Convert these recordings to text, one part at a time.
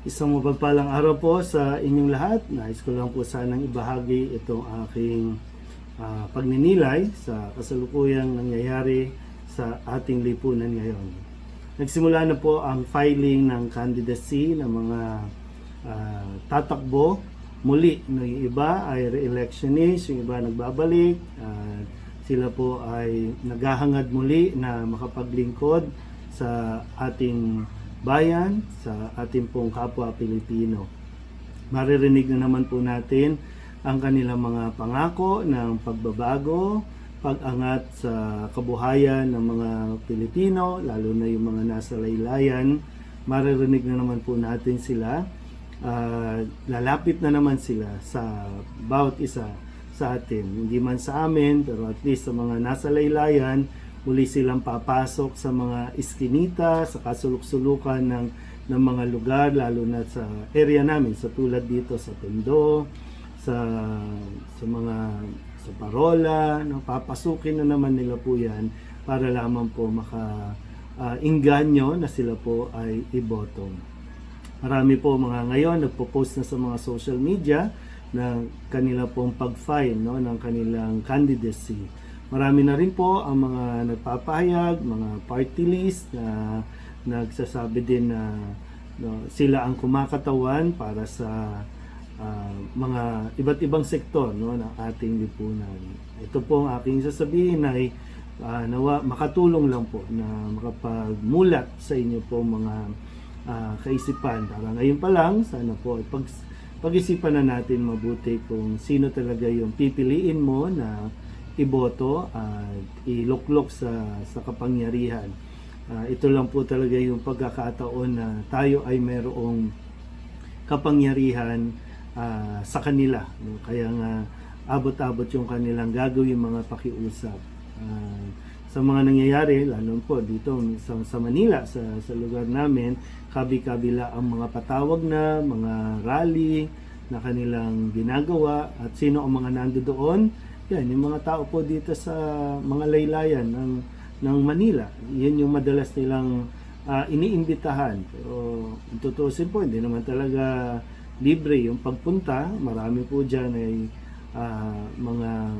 Isang mapagpalang araw po sa inyong lahat. Nais ko lang po sanang ibahagi itong aking ah, pagninilay sa kasalukuyang nangyayari sa ating lipunan ngayon. Nagsimula na po ang filing ng candidacy ng mga ah, tatakbo. Muli, no, yung iba ay re-electionist, yung iba nagbabalik. at sila po ay naghahangad muli na makapaglingkod sa ating bayan, sa ating pong kapwa Pilipino. Maririnig na naman po natin ang kanilang mga pangako ng pagbabago, pag-angat sa kabuhayan ng mga Pilipino, lalo na yung mga nasa laylayan. Maririnig na naman po natin sila. Ah, lalapit na naman sila sa bawat isa sa atin. Hindi man sa amin, pero at least sa mga nasa laylayan, muli silang papasok sa mga iskinita, sa kasulok-sulukan ng, ng mga lugar, lalo na sa area namin, sa tulad dito sa Tondo, sa, sa mga sa parola, no, papasukin na naman nila po yan para lamang po maka ah, inganyo na sila po ay iboto. Marami po mga ngayon nagpo-post na sa mga social media na kanila pong pag-file no, ng kanilang candidacy. Marami na rin po ang mga nagpapahayag, mga party list na nagsasabi din na no, sila ang kumakatawan para sa ah, mga iba't ibang sektor no, ng ating lipunan. Ito po ang aking sasabihin ay ah, nawa makatulong lang po na makapagmulat sa inyo po mga ah, kaisipan. Para ngayon pa lang, sana po pag, pag-isipan na natin mabuti kung sino talaga yung pipiliin mo na iboto at iluklok sa, sa kapangyarihan. Ah, ito lang po talaga yung pagkakataon na tayo ay mayroong kapangyarihan ah, sa kanila. no? Kaya nga abot-abot yung kanilang gagawin mga pakiusap. Ah, sa mga nangyayari, lalo po dito sa, sa Manila, sa, sa lugar namin, kabi-kabila ang mga patawag na, mga rally na kanilang ginagawa at sino ang mga nando doon. Yan, yung mga tao po dito sa mga laylayan ng, ng Manila. Yan yung madalas nilang ah, iniimbitahan. Pero tutusin po, hindi naman talaga libre yung pagpunta. Marami po dyan ay ah, mga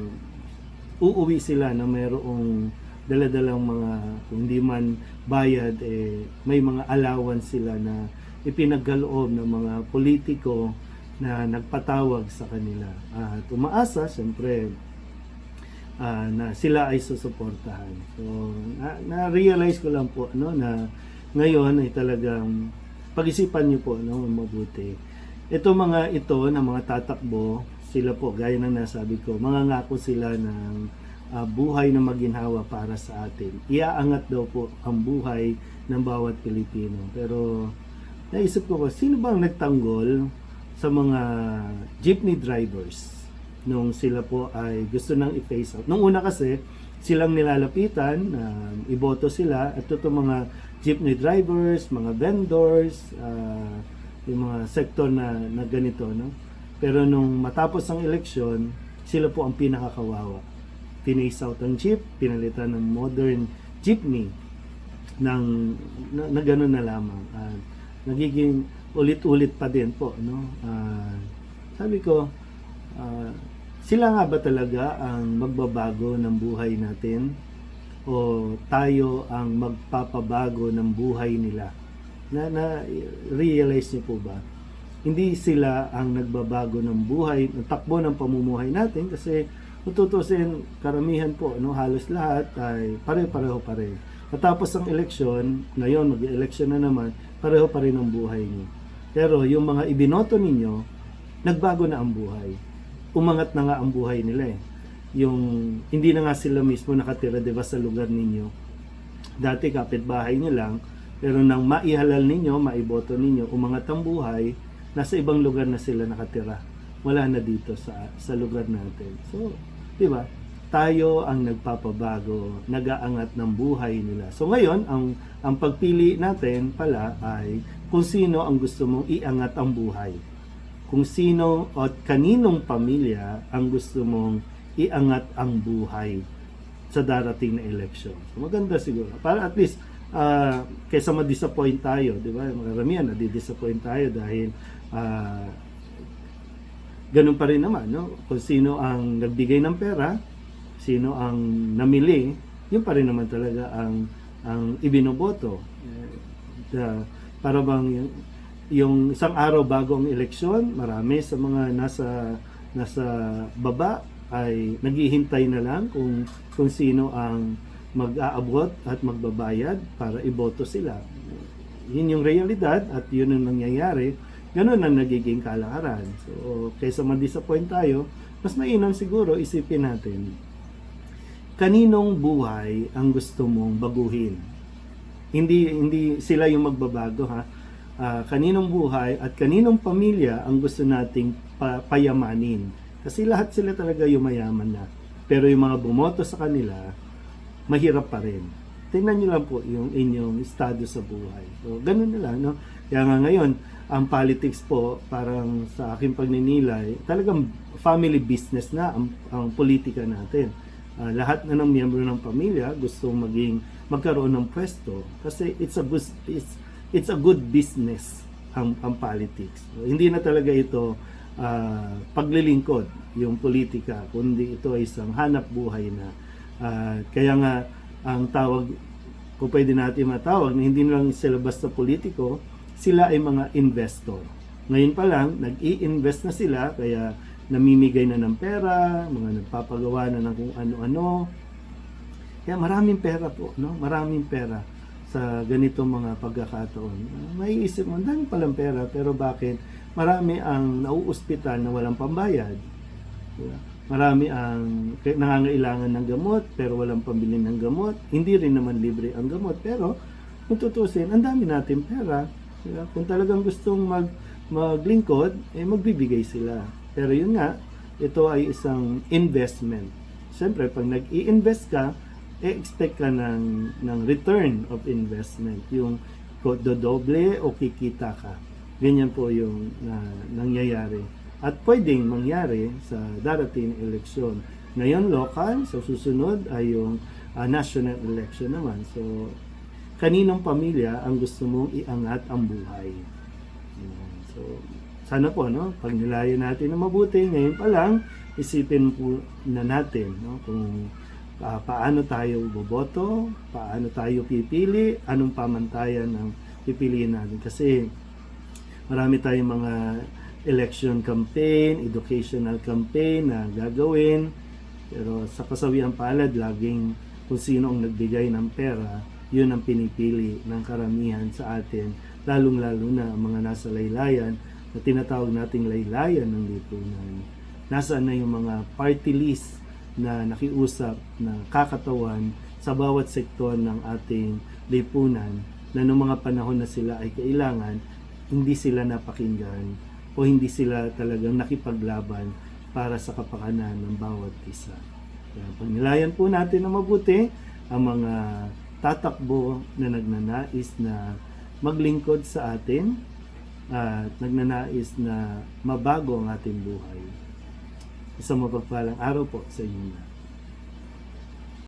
uuwi sila na mayroong daladalang mga kung hindi man bayad eh may mga allowance sila na ipinagkaloob ng mga politiko na nagpatawag sa kanila. At umaasa, siyempre, ah, na sila ay susuportahan. So, na- na-realize ko lang po no, na ngayon ay talagang pag-isipan niyo po no, mabuti. Ito mga ito na mga tatakbo, sila po, gaya ng nasabi ko, mga ngako sila ng ah, buhay na maginhawa para sa atin. Iaangat daw po ang buhay ng bawat Pilipino. Pero naisip ko, sino bang nagtanggol sa mga jeepney drivers nung sila po ay gusto nang i-face out. Nung una kasi, silang nilalapitan, na iboto sila, at ito mga jeepney drivers, mga vendors, ah, yung mga sektor na, na ganito. No? Pero nung matapos ang eleksyon, sila po ang pinakakawawa. Tinace out ang jeep, pinalitan ng modern jeepney ng na, na gano'n na lamang. At nagiging ulit-ulit pa din po, no? Ah, sabi ko, ah, sila nga ba talaga ang magbabago ng buhay natin o tayo ang magpapabago ng buhay nila? Na, na realize niyo po ba? Hindi sila ang nagbabago ng buhay, ng takbo ng pamumuhay natin kasi kung karamihan po, no, halos lahat ay pare-pareho pa rin. Matapos ang eleksyon, ngayon mag-eleksyon na naman, pareho pa rin ang buhay niyo. Pero yung mga ibinoto ninyo, nagbago na ang buhay. Umangat na nga ang buhay nila eh. Yung hindi na nga sila mismo nakatira 'di ba sa lugar ninyo. Dati kapitbahay niyo lang, pero nang maihalal ninyo, maiboto ninyo, umangat ang buhay, nasa ibang lugar na sila nakatira. Wala na dito sa sa lugar natin. So, 'di ba? Tayo ang nagpapabago, nagaangat ng buhay nila. So ngayon, ang ang pagpili natin pala ay kung sino ang gusto mong iangat ang buhay. Kung sino o kaninong pamilya ang gusto mong iangat ang buhay sa darating na election. So, maganda siguro. Para at least ah, kaysa ma-disappoint tayo, di ba? Maramihan na-disappoint tayo dahil ah, ganun pa rin naman, no? Kung sino ang nagbigay ng pera, sino ang namili, yun pa rin naman talaga ang ang ibinoboto. The- para bang yung, isang araw bago ang eleksyon, marami sa mga nasa nasa baba ay naghihintay na lang kung kung sino ang mag-aabot at magbabayad para iboto sila. Yun yung realidad at yun ang nangyayari. Ganun ang nagiging kalakaran. So, kaysa ma-disappoint tayo, mas mainam siguro isipin natin, kaninong buhay ang gusto mong baguhin? Hindi hindi sila yung magbabago ha. Ah, kaninong buhay at kaninong pamilya ang gusto nating pa- payamanin. Kasi lahat sila talaga yumayaman na. Pero yung mga bumoto sa kanila, mahirap pa rin. Tingnan nyo lang po yung inyong estado sa buhay. So, ganun na lang, no? Kaya nga ngayon, ang politics po, parang sa aking pagninilay, talagang family business na ang, ang politika natin. Ah, lahat na ng miyembro ng pamilya gusto maging magkaroon ng pwesto kasi it's a it's, it's a good business ang ang politics. Hindi na talaga ito ah, paglilingkod yung politika kundi ito ay isang hanap buhay na. Ah, kaya nga ang tawag kung pwede natin matawag na hindi lang sila basta politiko sila ay mga investor. Ngayon pa lang nag-i-invest na sila kaya namimigay na ng pera mga nagpapagawa na ng kung ano-ano. Kaya maraming pera po no? Maraming pera sa ganitong mga pagkakataon Ah, may isip mo dami palang pera pero bakit marami ang nauuspital na walang pambayad Diba? Marami ang nangangailangan ng gamot pero walang pambili ng gamot. Hindi rin naman libre ang gamot pero kung tutusin, ang dami natin pera. Diba? Kung talagang gustong mag maglingkod, eh magbibigay sila. Pero yun nga, ito ay isang investment. Siyempre, pag nag-i-invest ka, eh, expect ka ng, ng return of investment. Yung dodoble o kikita ka. Ganyan po yung na, nangyayari. At pwedeng mangyari sa darating eleksyon. Ngayon, local. Sa susunod ay yung ah, national election naman. So, kaninong pamilya ang gusto mong iangat ang buhay? So, sana po, no? Pag nilayo natin na mabuti, ngayon pa lang, isipin po na natin, no? Kung ah, paano tayo boboto, paano tayo pipili, anong pamantayan ang pipiliin natin. Kasi marami tayong mga election campaign, educational campaign na gagawin. Pero sa kasawiang palad, laging kung sino ang nagbigay ng pera, yun ang pinipili ng karamihan sa atin, lalong-lalo na ang mga nasa laylayan na tinatawag nating laylayan ng lipunan. Nasaan na yung mga party list na nakiusap na kakatawan sa bawat sektor ng ating lipunan na noong mga panahon na sila ay kailangan, hindi sila napakinggan o hindi sila talagang nakipaglaban para sa kapakanan ng bawat isa. Kaya pagnilayan po natin na mabuti ang mga tatakbo na nagnanais na maglingkod sa atin at nagnanais na mabago ang ating buhay. Isang mapagpalang araw po sa inyo.